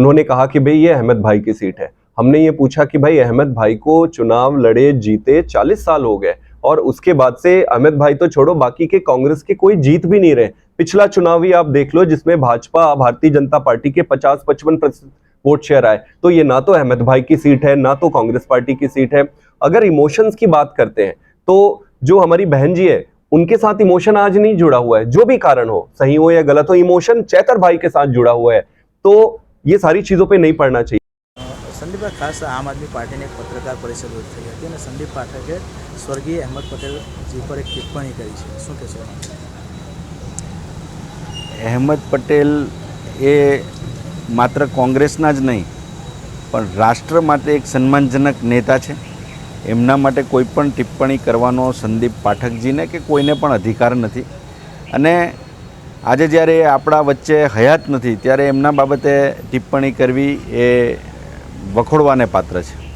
उन्होंने कहा कि भाई, ये अहमद भाई की सीट है। हमने ये पूछा कि भाई, अहमद भाई को चुनाव लड़े, जीते 40 साल हो गए और उसके बाद से अहमद भाई तो छोड़ो, बाकी के कांग्रेस के कोई जीत भी नहीं रहे। पिछला चुनाव ही आप देख लो, जिसमें भाजपा, भारतीय जनता पार्टी के 50-55 प्रतिशत वोट शेयर आए। तो ये ना तो अहमद भाई की सीट है, ना तो कांग्रेस पार्टी की सीट है। अगर इमोशंस की बात करते हैं तो जो हमारी बहन जी है, उनके साथ इमोशन आज नहीं जुड़ा हुआ है। जो भी कारण हो, सही हो या गलत हो, इमोशन चैतर भाई के साथ जुड़ा हुआ है। तो ये सारी चीजों पे नहीं पड़ना चाहिए સંદીપભાઈ ખાસ આમ આદમી પાર્ટીની એક પત્રકાર પરિષદ થઈ હતી અને સંદીપ પાઠકે સ્વર્ગીય અહેમદ પટેલજી પર એક ટિપ્પણી કરી છે શું કહેશો અહેમદ પટેલ એ માત્ર કોંગ્રેસના જ નહીં પણ રાષ્ટ્ર માટે એક સન્માનજનક નેતા છે એમના માટે કોઈ પણ ટિપ્પણી કરવાનો સંદીપ પાઠકજીને કે કોઈને પણ અધિકાર નથી અને આજે જ્યારે આપણા વચ્ચે હયાત નથી, ત્યારે એમના બાબતે ટિપ્પણી કરવી એ વખોડવાને પાત્ર છે.